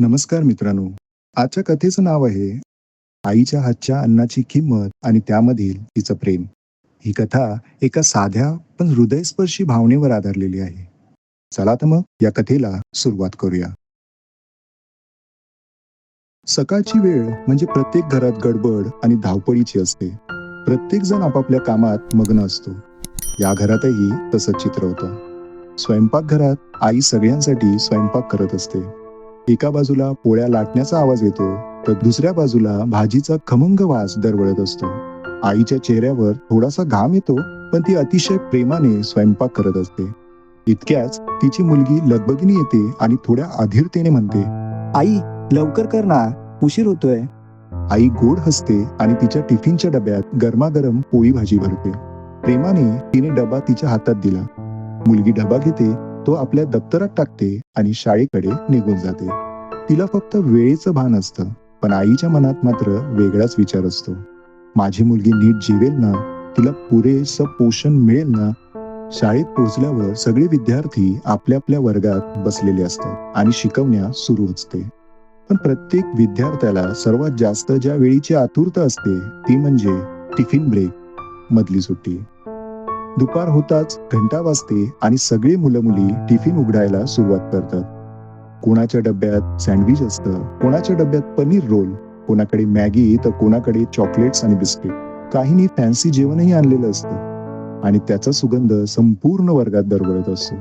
नमस्कार मित्रांनो. आजच्या कथेचं नाव आहे आईच्या हातच्या अन्नाची किंमत आणि त्यामधील तिचं प्रेम. ही कथा एका साध्या पण हृदयस्पर्शी भावनेवर आधारलेली आहे. चला तर मग या कथेला सुरुवात करूया. सकाळची वेळ म्हणजे प्रत्येक घरात गडबड आणि धावपळीची असते. प्रत्येक जण आपापल्या कामात मग्न असतो. या घरातही तसंच चित्र होतं. स्वयंपाकघरात आई सगळ्यांसाठी स्वयंपाक करत असते. एका बाजूला पोळ्या लाटण्याचा आवाज येतो तर दुसऱ्या बाजूला भाजीचा खमंग वास दरवळत असतो. आईच्या चेहऱ्यावर थोडासा घाम येतो पण ती अतिशय प्रेमाने स्वयंपाक करत असते. इतक्याच तिची मुलगी लगबगीने येते आणि थोड्या अधीरतेने म्हणते आई लवकर कर ना उशीर होतोय. आई गोड हसते आणि तिच्या टिफिनच्या डब्यात गरमागरम पोळी भाजी भरते. प्रेमाने तिने डबा तिच्या हातात दिला. मुलगी डबा घेते तो आपल्या दप्तरात टाकते आणि शाळेकडे निघून जाते. तिला फक्त वेळेचं भान असतं पण आईच्या मनात मात्र वेगळाच विचार असतो. माझी मुलगी नीट जेवेल ना तिला पुरेसं पोषण मिळेल ना? शाळेत पोहोचल्यावर सगळे विद्यार्थी आपल्या आपल्या वर्गात बसलेले असतात आणि शिकवण्या सुरू असते. पण प्रत्येक विद्यार्थ्याला सर्वात जास्त ज्या वेळीची आतुरता असते ती म्हणजे टिफिन ब्रेक मधली सुट्टी. दुपार होताच घंटा वाजते आणि सगळी मुलं मुली टिफिन उघडायला सुरुवात करतात. कोणाच्या डब्यात सँडविच असतं कोणाच्या डब्यात पनीर रोल कोणाकडे मॅगी तर कोणाकडे चॉकलेट्स आणि बिस्किट. काहींनी फॅन्सी जेवणही आणलेलं असतं. आणि त्याचा सुगंध संपूर्ण वर्गात दरवळत असतो.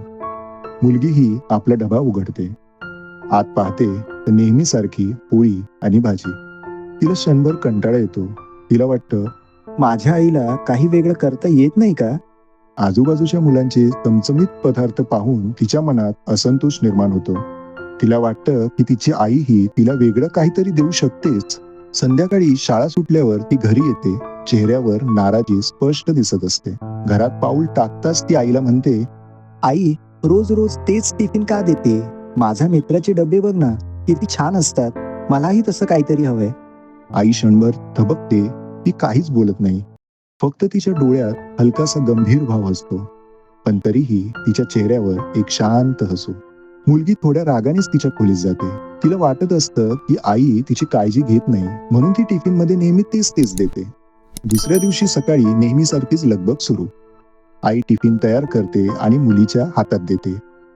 मुलगीही आपला डबा उघडते. आत पाहते तर नेहमीसारखी पोळी आणि भाजी. तिला क्षणभर कंटाळा येतो. तिला वाटतं माझ्या आईला काही वेगळं करता येत नाही का? आजूबाजूच्या मुलांचे चमचमीत पदार्थ पाहून तिच्या मनात असंतोष निर्माण होतो. तिला वाटतं की तिची आई ही तिला वेगळं काहीतरी देऊ शकतेच. संध्याकाळी शाळा सुटल्यावर ती घरी येते. चेहऱ्यावर नाराजी स्पष्ट दिसत असते. घरात पाऊल टाकताच ती आईला म्हणते आई रोज रोज तेच टिफिन का देते? माझ्या मित्राचे डबे बघ ना किती छान असतात. मलाही तसं काहीतरी हवंय. आई क्षणभर थबकते. ती काहीच बोलत नाही. फक्त तिच्या डोळ्यात हलकासा गंभीर भाव असतो पण तरीही तिच्या चेहऱ्यावर एक शांत हसू. मुलगी थोड्या रागानेच तिच्या खोलीत जाते. तिला वाटत असतं की आई तिची काळजी घेत नाही म्हणून ती टिफिनमध्ये नेहमी तेच तेच देते. दुसऱ्या दिवशी सकाळी नेहमीसारखीच लगबग सुरू. आई टिफिन तयार करते आणि मुलीच्या हातात देते.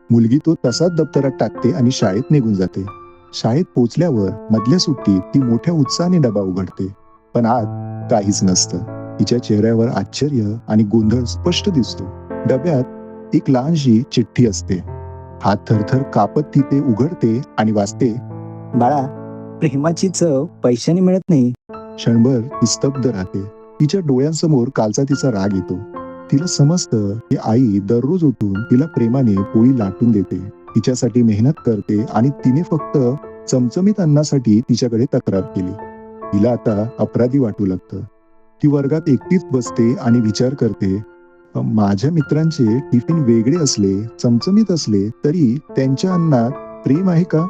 मुलगी तो तसाच दप्तरात टाकते आणि शाळेत निघून जाते. शाळेत पोचल्यावर मधल्या सुट्टीत ती मोठ्या उत्साहाने डबा उघडते पण आज काहीच नसतं. तिच्या चेहऱ्यावर आश्चर्य आणि गोंधळ स्पष्ट दिसतो. डब्यात एक लहानशी चिठ्ठी असते. हात थरथर कापत ती ते उघडते आणि वाचते बाळा प्रेमाची चव पैशाने मिळत नाही. क्षणभर ती स्तब्ध राहते. तिच्या डोळ्यांसमोर कालचा तिचा राग येतो. तिला समजतं की आई दररोज उठून तिला प्रेमाने पोळी लाटून देते. तिच्यासाठी मेहनत करते आणि तिने फक्त चमचमीत अन्नासाठी तिच्याकडे तक्रार केली. तिला आता अपराधी वाटू लागतं. ती वर्गात एकटीच बसते आणि विचार करते. माझ्या मित्रांचे टिफिन वेगळे असले चमचमीत असले तरी त्यांच्या अन्नात प्रेम आहे का?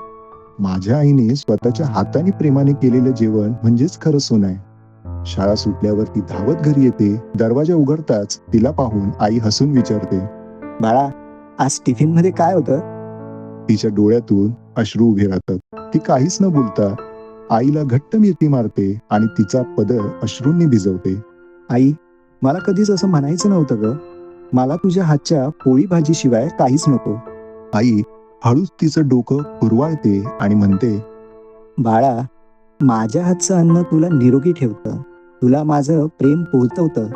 माझ्या आईने स्वतःच्या हाताने प्रेमाने केलेलं जेवण म्हणजेच खरं सोन आहे. शाळा सुटल्यावर ती धावत घरी येते दरवाजा उघडताच तिला पाहून आई हसून विचारते. बाळा आज टिफिनमध्ये काय होतं? तिच्या डोळ्यातून अश्रू उभे राहतात. ती काहीच न बोलता आईला घट्ट मिरती मारते आणि तिचा पदर अश्रूंनी भिजवते. आई मला कधीच असं म्हणायचं नव्हतं ग. मला तुझ्या हातच्या पोळी भाजी शिवाय काहीच नको. आई हळूच तिचं डोकं पुरवाळते आणि म्हणते बाळा माझ्या हातचं अन्न तुला निरोगी ठेवतं. तुला माझं प्रेम पोहोचवतं.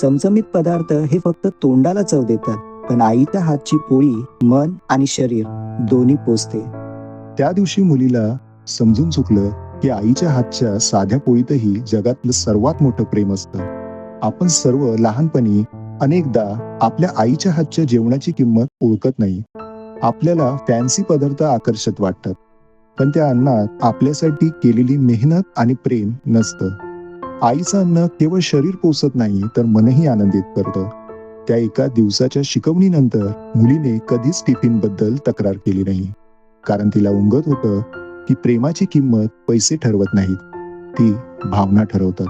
चमचमीत पदार्थ हे फक्त तोंडाला चव देतात पण आईच्या हातची पोळी मन आणि शरीर दोन्ही पोचते त्या दिवशी मुलीला समजून चुकलं की आईच्या हातच्या साध्या पोळीतही जगातलं सर्वात मोठं प्रेम असतं. आपण सर्व लहानपणी अनेकदा आपल्या आईच्या हातच्या जेवणाची किंमत ओळखत नाही. आपल्याला फॅन्सी पदार्थ आकर्षक वाटतात. पण त्या अन्नात आपल्यासाठी केलेली मेहनत आणि प्रेम नसतं. आईचं अन्न केवळ शरीर पोसत नाही तर मनही आनंदित करतं. त्या एका दिवसाच्या शिकवणीनंतर मुलीने कधीच टिफिनबद्दल तक्रार केली नाही. कारण तिला उमगत होतं की प्रेमाची किंमत पैसे ठरवत नाहीत. ती भावना ठरवतात.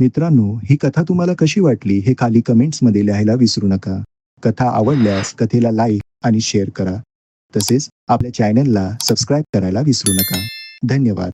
मित्रांनो ही कथा तुम्हाला कशी वाटली हे खाली कमेंट्समध्ये लिहायला विसरू नका. कथा आवडल्यास कथेला लाईक आणि शेअर करा. तसेच आपल्या चॅनलला सबस्क्राईब करायला विसरू नका. धन्यवाद.